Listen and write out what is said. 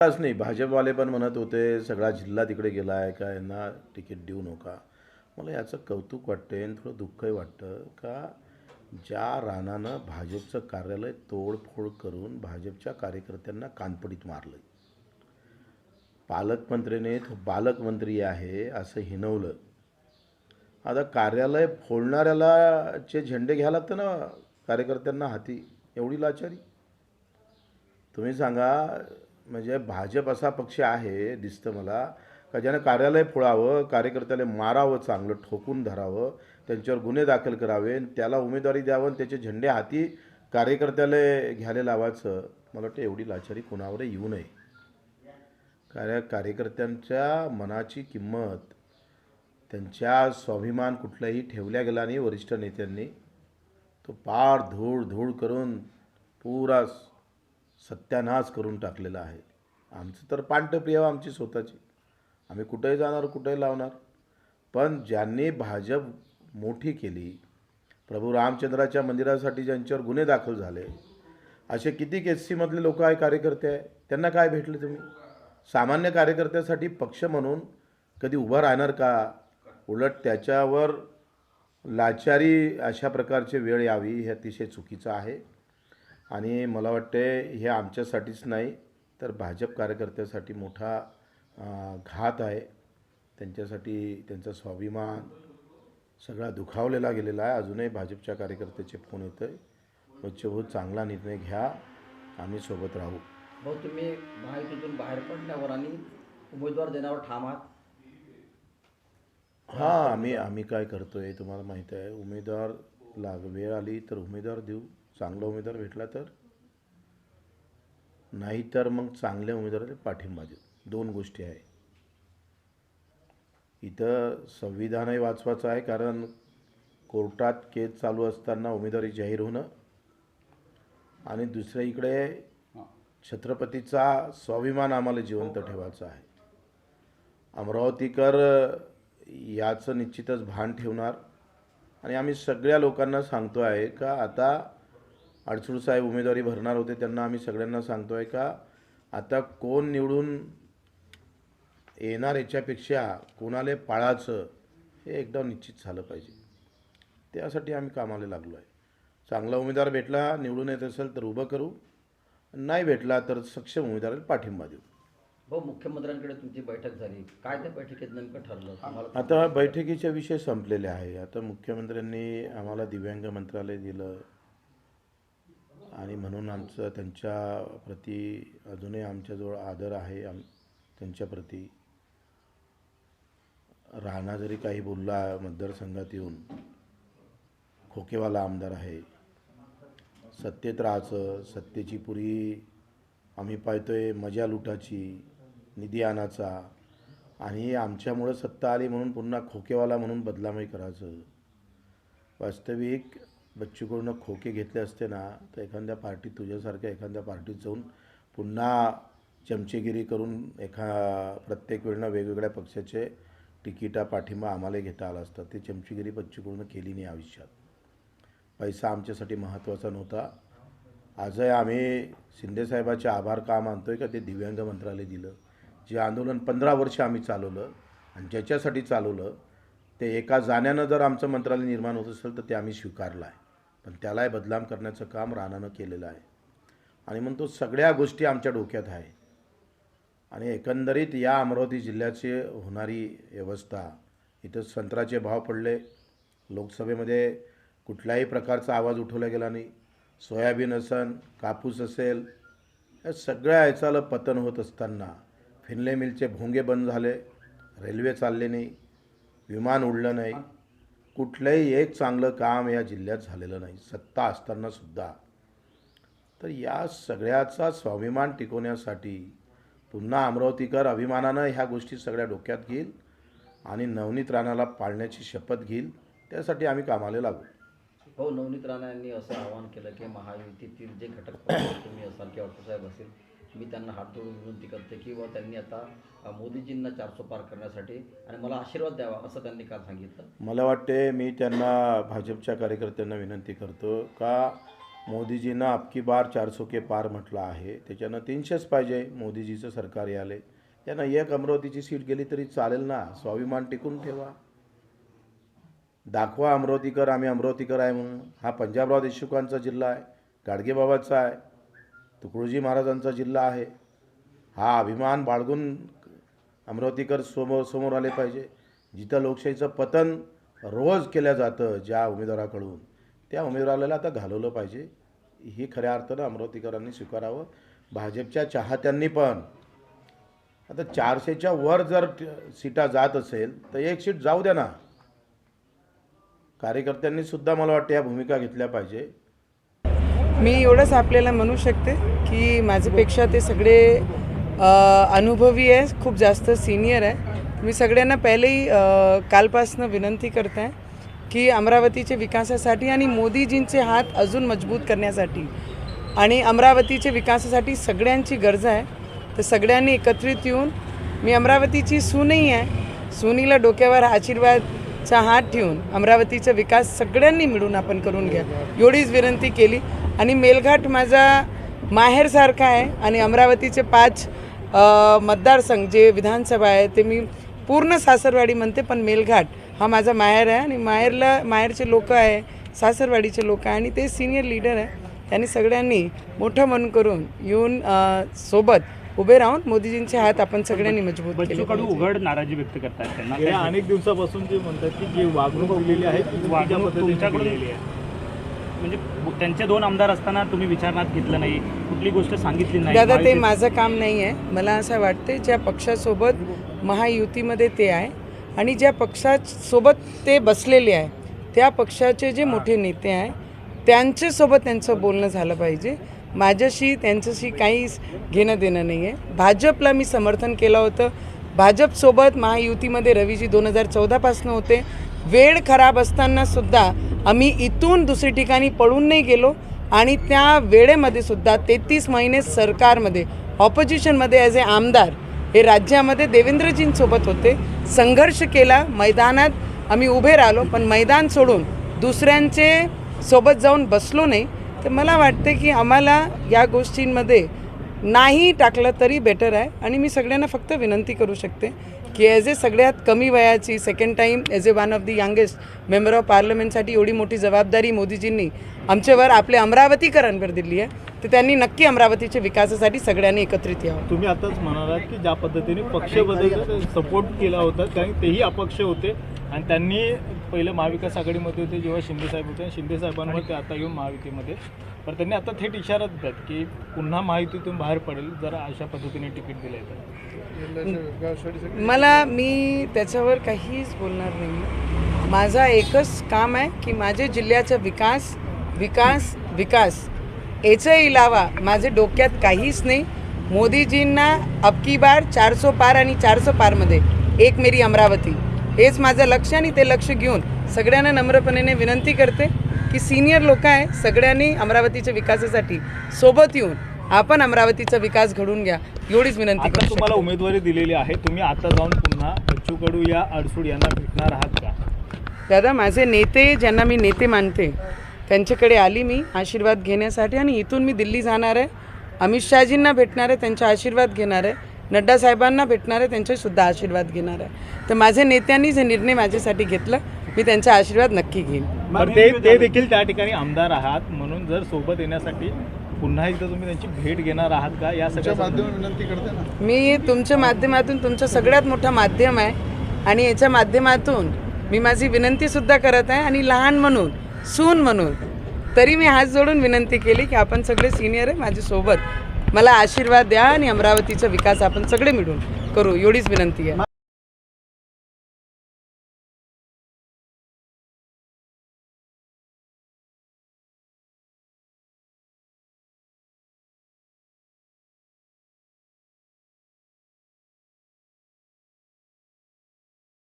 विश्वास नाही भाजपवाले पण म्हणत होते सगळा जिल्हा तिकडे गेला आहे का यांना तिकीट देऊ नका. मला याचं कौतुक वाटते आणि थोडं दुःखही वाटतं का ज्या रानानं भाजपचं कार्यालय तोडफोड करून भाजपच्या कार्यकर्त्यांना कानपडीत मारलं पालकमंत्रीने तो बालकमंत्री आहे असं हिनवलं. आता कार्यालय फोडणाऱ्याला चे झेंडे घ्यायला लागतं ना कार्यकर्त्यांना हाती एवढी लाचारी. तुम्ही सांगा म्हणजे भाजप असा पक्ष आहे दिसतं मला का ज्यानं कार्यालय फुळावं कार्यकर्त्याला मारावं चांगलं ठोकून धरावं त्यांच्यावर गुन्हे दाखल करावे आणि त्याला उमेदवारी द्यावं आणि त्याचे झेंडे हाती कार्यकर्त्याला घ्यायला लावायचं मला वाटतं एवढी लाचारी कोणावर येऊ नये. कार्य कार्यकर्त्यांच्या मनाची किंमत त्यांच्या स्वाभिमान कुठलाही ठेवल्या गेला नाही वरिष्ठ नेत्यांनी. तो पार धूळ धूळ करून पुरा सत्यानाश करून टाकलेला आहे. आमचं तर पांटप्रिय आमची स्वतःची. आम्ही कुठेही जाणार कुठेही लावणार. पण ज्यांनी भाजप मोठी केली प्रभू रामचंद्राच्या मंदिरासाठी ज्यांच्यावर गुन्हे दाखल झाले असे किती एस सीमधले लोक आहे कार्यकर्ते आहे त्यांना काय भेटले तुम्ही? सामान्य कार्यकर्त्यासाठी पक्ष म्हणून कधी उभा राहणार का? उलट त्याच्यावर लाचारी अशा प्रकारचे वेळ यावी हे अतिशय चुकीचं आहे. आणि मला वाटते हे आमच्यासाठीच नाही तर भाजप कार्यकर्त्यासाठी मोठा घात आहे. त्यांच्यासाठी त्यांचा स्वाभिमान सगळा दुखावलेला गेलेला आहे. अजूनही भाजपच्या कार्यकर्त्याचे फोन येत आहे बच्चेभाऊ चांगला निर्णय घ्या. आम्ही सोबत राहू. भाऊ तुम्ही महायुतीतून बाहेर पडल्यावर आणि उमेदवार देण्यावर ठाम आहात. हां आम्ही आम्ही काय करतो आहे तुम्हाला माहीत आहे उमेदवार लाग वेळ आली तर उमेदवार देऊ. चांगला उमेदवार भेटला तर? नाही तर मग चांगल्या उमेदवाराला पाठिंबा देऊ दोन गोष्टी आहे. इथं संविधानही वाचवायचं आहे कारण कोर्टात केस चालू असताना उमेदवारी जाहीर होणं आणि दुसऱ्या इकडे छत्रपतीचा स्वाभिमान आम्हाला जिवंत ठेवायचा आहे. अमरावतीकर याचं निश्चितच भान ठेवणार. आणि आम्ही सगळ्या लोकांना सांगतो आहे का आता अडसूळ साहेब उमेदवारी भरणार होते त्यांना आम्ही सगळ्यांना सांगतो आहे का आता कोण निवडून येणार याच्यापेक्षा कोणाला पाळायचं हे एकदा निश्चित झालं पाहिजे. त्यासाठी आम्ही कामाला लागलो आहे चांगला उमेदवार भेटला निवडून येत असेल तर उभं करू. नाही भेटला तर सक्षम उमेदवाराला पाठिंबा देऊ. भाऊ मुख्यमंत्र्यांकडे तुमची बैठक झाली. काय त्या बैठकीत नेमकं ठरलं? आता बैठकीचे विषय संपलेले आहे. आता मुख्यमंत्र्यांनी आम्हाला दिव्यांग मंत्रालय दिलं. आणि म्हणून आमचं त्यांच्या प्रती अजूनही आमच्याजवळ आदर आहे आम त्यांच्याप्रती राणा जरी काही बोलला मतदारसंघात येऊन खोकेवाला आमदार आहे. सत्तेत राहायचं सत्तेची पुरी आम्ही पाहतोय मजा लुटाची निधी आणाचा आणि आमच्यामुळं सत्ता आली म्हणून पुन्हा खोकेवाला म्हणून बदलामही करायचं. वास्तविक बच्चूकडून खोके घेतले असते ना तर एखाद्या पार्टीत तुझ्यासारख्या एखाद्या पार्टीत जाऊन पुन्हा चमचेगिरी करून एखा प्रत्येक वेळेनं वेगवेगळ्या पक्षाचे तिकिटा पाठिंबा आम्हाला घेता आला असता. ते चमचेगिरी बच्चूकडून केली नाही आयुष्यात. पैसा आमच्यासाठी महत्त्वाचा नव्हता. आजही आम्ही शिंदेसाहेबाचे आभार का आहे का ते दिव्यांग मंत्रालय दिलं. जे आंदोलन पंधरा वर्ष आम्ही चालवलं आणि ज्याच्यासाठी चालवलं ते एका जाण्यानं जर आमचं मंत्रालय निर्माण होत असेल तर ते आम्ही स्वीकारलं आहे पण त्यालाही बदनाम करण्याचं काम राणानं केलेलं आहे. आणि म्हणून तो सगळ्या गोष्टी आमच्या डोक्यात आहे. आणि एकंदरीत या अमरावती जिल्ह्याची होणारी व्यवस्था इथं संत्र्याचे भाव पडले लोकसभेमध्ये कुठल्याही प्रकारचा आवाज उठवला गेला नाही. सोयाबीन असन कापूस असेल या सगळ्या याचाला पतन होत असताना फिनले मिलचे भोंगे बंद झाले रेल्वे चालले नाही विमान उडलं नाही. कुठलंही एक चांगलं काम या जिल्ह्यात झालेलं नाही. सत्ता असतानासुद्धा तर या सगळ्याचा स्वाभिमान टिकवण्यासाठी पुन्हा अमरावतीकर अभिमानानं ह्या गोष्टी सगळ्या डोक्यात घेईल आणि नवनीत राणाला पाळण्याची शपथ घेईल. त्यासाठी आम्ही कामाला लागू. हो नवनीत राणा यांनी असं आवाहन केलं की महायुतीतील जे घटक तुम्ही असाल किंवा साहेब असेल मी त्यांना हात जोडून विनंती करते की त्यांनी आता मोदीजींना चारसो पार करण्यासाठी आणि मला आशीर्वाद द्यावा असं त्यांनी काल सांगितलं. मला वाटते मी त्यांना भाजपच्या कार्यकर्त्यांना विनंती करतो का मोदीजींना अबकी बार चारसो के पार म्हटलं आहे त्याच्यानं तीनशेच पाहिजे मोदीजीचं सरकार याले त्यांना एक अमरावतीची सीट गेली तरी चालेल ना स्वाभिमान टिकून ठेवा. दाखवा अमरावतीकर आम्ही अमरावतीकर आहे म्हणून. हा पंजाबराव देशमुखांचा जिल्हा आहे गाडगेबाबाचा आहे. तुकडोजी महाराजांचा जिल्हा आहे. हा अभिमान बाळगून अमरावतीकर समोर समोर आले पाहिजे. जिथं लोकशाहीचं पतन रोज केलं जातं ज्या उमेदवाराकडून त्या उमेदवाराला आता घालवलं पाहिजे. ही खऱ्या अर्थानं अमरावतीकरांनी स्वीकारावं. भाजपच्या चाहत्यांनी पण. आता चारशेच्या वर जर सीटा जात असेल तर एक सीट जाऊ द्या ना. कार्यकर्त्यांनी सुद्धा मला वाटतं या भूमिका घेतल्या पाहिजे. मी एवढंच आपल्याला म्हणू शकते की माझ्यापेक्षा ते सगळे अनुभवी आहे खूप जास्त सिनियर आहे. मी सगळ्यांना पहिलेही कालपासनं विनंती करत आहे की अमरावतीच्या विकासासाठी आणि मोदीजींचे हात अजून मजबूत करण्यासाठी आणि अमरावतीच्या विकासासाठी सगळ्यांची गरज आहे. तर सगळ्यांनी एकत्रित येऊन मी अमरावतीची सूनही आहे सुनीला डोक्यावर आशीर्वादचा हात ठेवून अमरावतीचा विकास सगळ्यांनी मिळून आपण करून घ्या. एवढीच विनंती केली. आणि मेलघाट माझा माहेरसारखा आहे आणि अमरावतीचे पाच मतदारसंघ जे विधानसभा आहे ते मी पूर्ण सासरवाडी म्हणते पण मेलघाट हा माझा माहेर आहे आणि माहेरला माहेरचे लोक आहे सासरवाडीचे लोक आहे आणि ते सिनियर लीडर आहे. त्यांनी सगळ्यांनी मोठं मन करून येऊन सोबत उभे राहून मोदीजींचे हात आपण सगळ्यांनी मजबूत केले कडू. उघड नाराजी व्यक्त करतात त्यांना. अनेक दिवसापासून जे म्हणतात की जी वागणूक दिलेली आहे ती चुकीच्या वागणूक पद्धतीने तुमच्याकडून दिलेली आहे. म्हणजे त्यांचे दोन आमदार असताना तुम्ही विचारणात घेतलं नाही कुठली गोष्ट सांगितली नाही दादा ते माझं काम नाही आहे. मला असं वाटते ज्या पक्षासोबत महायुतीमध्ये ते आहे आणि ज्या पक्षासोबत ते बसलेले आहे त्या पक्षाचे जे मोठे नेते आहे त्यांच्यासोबत त्यांचं बोलणं झालं पाहिजे. माझ्याशी त्यांच्याशी काहीच घेणं देणं नाही आहे भाजपला मी समर्थन केलं होतं. भाजपसोबत महायुतीमध्ये रवीजी दोन हजार चौदापासून होते. वेळ खराब असताना सुद्धा आम्ही इथून दुसरी ठिकाणी पळून नाही गेलो आणि त्या वेळेमध्ये सुद्धा तेहतीस महिने सरकारमध्ये ऑपोजिशनमध्ये ॲज ए आमदार हे राज्यामध्ये देवेंद्रजींसोबत होते. संघर्ष केला मैदानात. आम्ही उभे राहिलो पण मैदान सोडून दुसऱ्यांचे सोबत जाऊन बसलो नाही. तर मला वाटते की आम्हाला या गोष्टींमध्ये नाही टाकलं तरी बेटर आहे. आणि मी सगळ्यांना फक्त विनंती करू शकते की ॲज ए सगळ्यात कमी वयाची second time as a one of the youngest member of पार्लमेंटसाठी एवढी मोठी जबाबदारी मोदीजींनी आमच्यावर आपले अमरावतीकरांवर दिली आहे. तर त्यांनी नक्की अमरावतीच्या विकासासाठी सगळ्यांनी एकत्रित यावं. तुम्ही आताच म्हणालात की ज्या पद्धतीने पक्ष बदल सपोर्ट केला होता कारण तेही अपक्ष होते. आणि त्यांनी पहिलं महाविकास आघाडीमध्ये होते जेव्हा शिंदे साहेब होते. शिंदे साहेबांवर ते आता येऊन महाविकेमध्ये. पण त्यांनी आता थेट इशारा देतात की पुन्हा माहितीतून बाहेर पडेल जर अशा पद्धतीने तिकीट दिलं तर. मला मी त्याच्यावर काहीच बोलणार नाही. माझा एकच काम आहे की माझ्या जिल्ह्याचा विकास विकास विकास. याच्या इलावा माझे डोक्यात काहीच नाही. मोदीजींना अबकी बार चारसो पार आणि चारसो पारमध्ये एक मेरी अमरावती. हेच माझं लक्ष आणि ते लक्ष घेऊन सगळ्यांना नम्रपणे विनंती करते. की सिनियर लोक आहे सगळ्यांनी अमरावतीच्या विकासासाठी सोबत येऊन आपण अमरावतीचा विकास घडून घ्या एवढीच विनंती आता करते तुम्हाला उमेदवारी दिलेली आहे तुम्ही आता जाऊन पुन्हा बच्चू कडू या अडसूड यांना भेटणार आहात का? दादा माझे नेते ज्यांना मी नेते मानते त्यांच्याकडे आली मी आशीर्वाद घेण्यासाठी आणि इथून मी दिल्ली जाणार आहे. अमित शहाजींना भेटणार आहे त्यांचा आशीर्वाद घेणार आहे. नड्डा साहेबांना भेटणार आहे त्यांचासुद्धा आशीर्वाद घेणार आहे. तर माझ्या नेत्यांनी जे निर्णय माझ्यासाठी घेतलं मी त्यांचा आशीर्वाद नक्की घेईन. पण ते ते देखील त्या ठिकाणी आमदार आहात. म्हणून जर सोबत येण्यासाठी पुन्हा एकदा तुम्ही त्यांची भेट घेणार आहात का? या सगळ्या मी तुमच्या माध्यमातून तुमचं सगळ्यात मोठं माध्यम आहे आणि याच्या माध्यमातून मी माझी विनंतीसुद्धा करत आहे आणि लहान म्हणून सून म्हणून तरी मी हात जोडून विनंती केली की आपण सगळे सिनियर आहे माझ्यासोबत मला आशीर्वाद द्या आणि अमरावतीचा विकास आपण सगळे मिळून करू एवढीच विनंती आहे.